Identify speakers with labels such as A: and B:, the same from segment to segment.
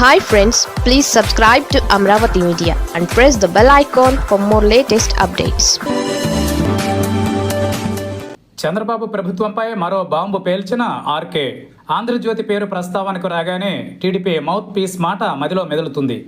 A: Hi friends please subscribe to Amaravati media and press the bell icon for more latest updates
B: Chandrababu ప్రభుత్వంపై మరో bomb పేల్చిన RK. Andhra Jyothi పేరు ప్రస్తావనకు రాగానే TDP mouth piece మాట మదిలో మెదులుతుంది.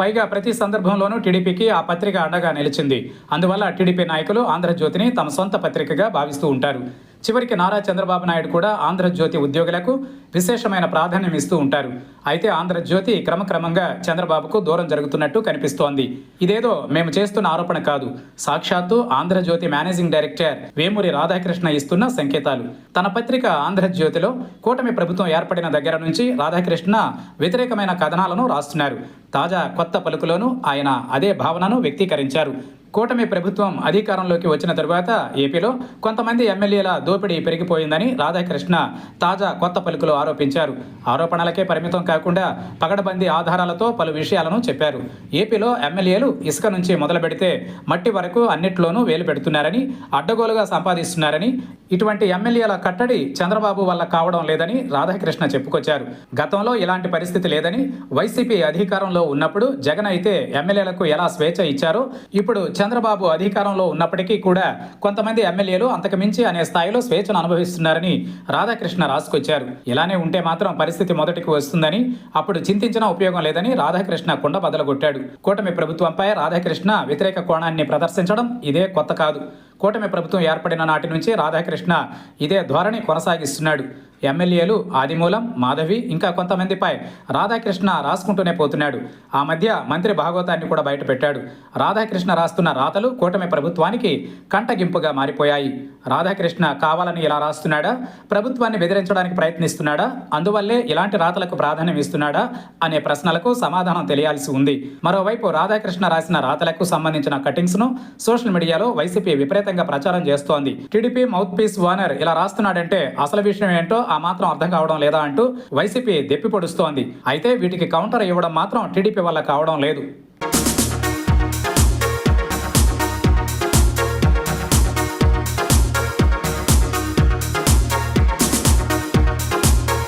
B: పైగా ప్రతి సందర్భంలోనూ టీడీపీకి ఆ పత్రిక అండగా నిలిచింది. అందువల్ల టీడీపీ నాయకులు ఆంధ్రజ్యోతిని తమ సొంత పత్రికగా భావిస్తూ ఉంటారు. చివరికి నారా చంద్రబాబు నాయుడు కూడా ఆంధ్రజ్యోతి ఉద్యోగులకు విశేషమైన ప్రాధాన్యం ఇస్తూ ఉంటారు. అయితే ఆంధ్రజ్యోతి క్రమక్రమంగా చంద్రబాబుకు దూరం జరుగుతున్నట్టు కనిపిస్తోంది. ఇదేదో మేము చేస్తున్న ఆరోపణ కాదు. సాక్షాత్తు ఆంధ్రజ్యోతి మేనేజింగ్ డైరెక్టర్ వేమూరి రాధాకృష్ణ ఇస్తున్న సంకేతాలు. తన పత్రిక ఆంధ్రజ్యోతిలో కూటమి ప్రభుత్వం ఏర్పడిన దగ్గర నుంచి రాధాకృష్ణ వ్యతిరేకమైన కథనాలను రాస్తున్నారు. తాజా కొత్త పలుకులోనూ ఆయన అదే భావనను వ్యక్తీకరించారు. కూటమి ప్రభుత్వం అధికారంలోకి వచ్చిన తరువాత ఏపీలో కొంతమంది ఎమ్మెల్యేల దోపిడీ పెరిగిపోయిందని రాధాకృష్ణ తాజా కొత్త పలుకులు ఆరోపించారు. ఆరోపణలకే పరిమితం కాకుండా పగడబందీ ఆధారాలతో పలు విషయాలను చెప్పారు. ఏపీలో ఎమ్మెల్యేలు ఇసుక నుంచి మొదలు పెడితే మట్టి వరకు అన్నిట్లోనూ వేలు పెడుతున్నారని అడ్డగోలుగా సంపాదిస్తున్నారని ఇటువంటి ఎమ్మెల్యేల కట్టడి చంద్రబాబు వల్ల కావడం లేదని రాధాకృష్ణ చెప్పుకొచ్చారు. గతంలో ఇలాంటి పరిస్థితి లేదని వైసీపీ అధికారంలో ఉన్నప్పుడు జగన్ అయితే ఎమ్మెల్యేలకు ఎలా స్వేచ్ఛ ఇచ్చారో ఇప్పుడు చంద్రబాబు అధికారంలో ఉన్నప్పటికీ కూడా కొంతమంది ఎమ్మెల్యేలు అంతకుమించి అనే స్థాయిలో స్వేచ్ఛను అనుభవిస్తున్నారని రాధాకృష్ణ రాసుకొచ్చారు. ఇలానే ఉంటే మాత్రం పరిస్థితి మొదటికి వస్తుందని అప్పుడు చింతించినా ఉపయోగం లేదని రాధాకృష్ణ కుండ బదలగొట్టాడు. కూటమి ప్రభుత్వంపై రాధాకృష్ణ వ్యతిరేక కోణాన్ని ప్రదర్శించడం ఇదే కొత్త కాదు. కూటమి ప్రభుత్వం ఏర్పడిన నాటి నుంచి రాధాకృష్ణ ఇదే ధోరణి కొనసాగిస్తున్నాడు. ఎమ్మెల్యేలు ఆదిమూలం మాధవి ఇంకా కొంతమందిపై రాధాకృష్ణ రాసుకుంటూనే పోతున్నాడు. ఆ మధ్య మంత్రి భాగవతాన్ని కూడా బయటపెట్టాడు. రాధాకృష్ణ రాస్తున్న రాతలు కూటమి ప్రభుత్వానికి కంటగింపుగా మారిపోయాయి. రాధాకృష్ణ కావాలని ఇలా రాస్తున్నాడా? ప్రభుత్వాన్ని బెదిరించడానికి ప్రయత్నిస్తున్నాడా? అందువల్లే ఇలాంటి రాతలకు ప్రాధాన్యం ఇస్తున్నాడా? అనే ప్రశ్నలకు సమాధానం తెలియాల్సి ఉంది. మరోవైపు రాధాకృష్ణ రాసిన రాతలకు సంబంధించిన కటింగ్స్ను సోషల్ మీడియాలో వైసీపీ వ్యాప్తంగా ప్రచారం చేస్తోంది. టీడీపీ మౌత్ పీస్ ఓనర్ ఇలా రాస్తున్నాడంటే అసలు విషయం ఏంటో ఆ మాత్రం అర్థం కావడం లేదా అంటూ వైసీపీ దెప్పిపొడుస్తోంది అయితే వీటికి కౌంటర్ ఇవ్వడం మాత్రం టీడీపీ వల్ల కావడం లేదు.